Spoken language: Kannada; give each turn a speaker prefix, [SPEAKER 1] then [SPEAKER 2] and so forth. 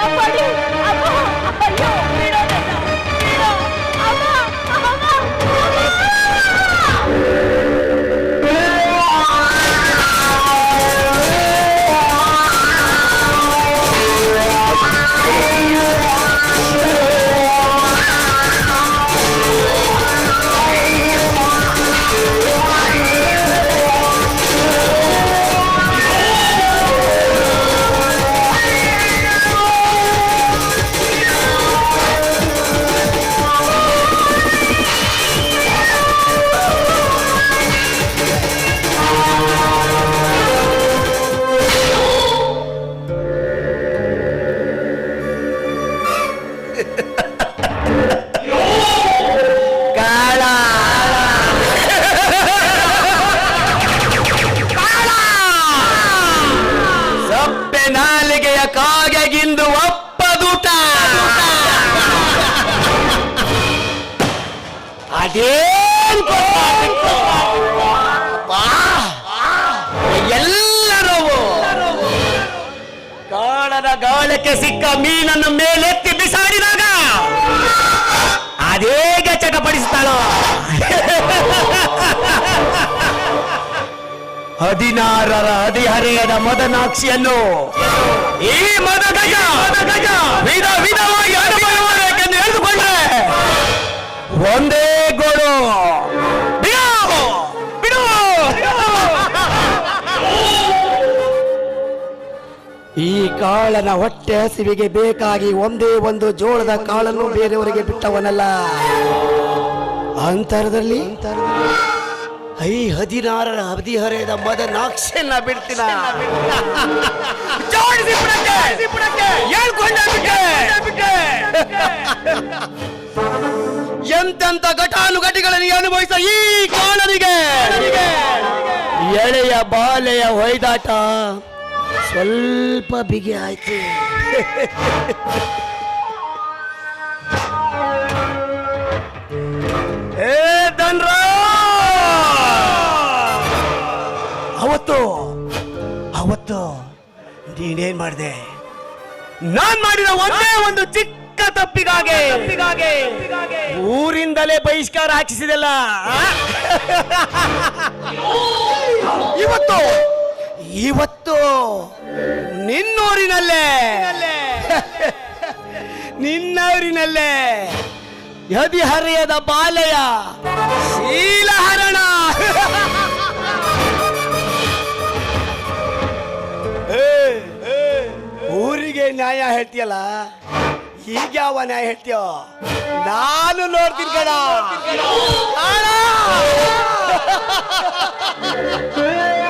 [SPEAKER 1] காப்பாடு ಎಲ್ಲರೂ ಗಾಳಕ್ಕೆ ಸಿಕ್ಕ ಮೀನನ್ನು ಮೇಲೆತ್ತಿ ಬಿಸಾಡಿದಾಗ ಅದೇಗೆ ಚಟಪಡಿಸ್ತಾಳೋ ಹದಿನಾರರ ಹದಿಹರೆಯದ ಮದನಾಕ್ಷಿಯನ್ನು ಈ ಮದ ಗಜ ಗಜ ವಿಧ ವಿಧವಾಗಿ ಈ ಕಾಳನ ಹೊಟ್ಟೆ ಹಸಿವಿಗೆ ಬೇಕಾಗಿ ಒಂದೇ ಒಂದು ಜೋಳದ ಕಾಳನ್ನು ಬೇರೆಯವರಿಗೆ ಬಿಟ್ಟವನಲ್ಲ. ಅಂತರದಲ್ಲಿ ಐ ಹದಿನಾರರ ಹದಿಹರೆಯದ ಮದ ನಾಕ್ಷನ್ನ ಬಿಡ್ತೀನ? ಎಂತೆಂತ ಘಟಾನುಘಟಿಗಳನ್ನು ಅನುಭವಿಸ ಈ ಕಾಳನಿಗೆ ಎಳೆಯ ಬಾಲೆಯ ಹೊಯ್ದಾಟ ಸ್ವಲ್ಪ ಬಿಗಿ ಆಯ್ತು. ಏ ಧನ್ರ! ಅವತ್ತು ಅವತ್ತು ನೀನೇನ್ ಮಾಡಿದೆ? ನಾನ್ ಮಾಡಿದ ಒಂದೇ ಒಂದು ಚಿಕ್ಕ ತಪ್ಪಿಗಾಗೆ. ತಪ್ಪಿಗಾಗೆ. ಊರಿಂದಲೇ ಬಹಿಷ್ಕಾರ ಹಾಕಿಸಿದೆಲ್ಲ. ಇವತ್ತು ಇವತ್ತು ನಿನ್ನೂರಿನಲ್ಲೇ. ನಿನ್ನೂರಿನಲ್ಲೇ. ಹರಿಯದ ಬಾಲಯ ಶೀಲಹರಣ ಊರಿಗೆ ನ್ಯಾಯ ಹೇಳ್ತೀಯಲ್ಲ? ಈಗ ಯಾವ ನ್ಯಾಯ ಹೇಳ್ತೀಯೋ? ನಾನು ನೋಡ್ತೀನಿ ಕಣ. ಕಾಣ!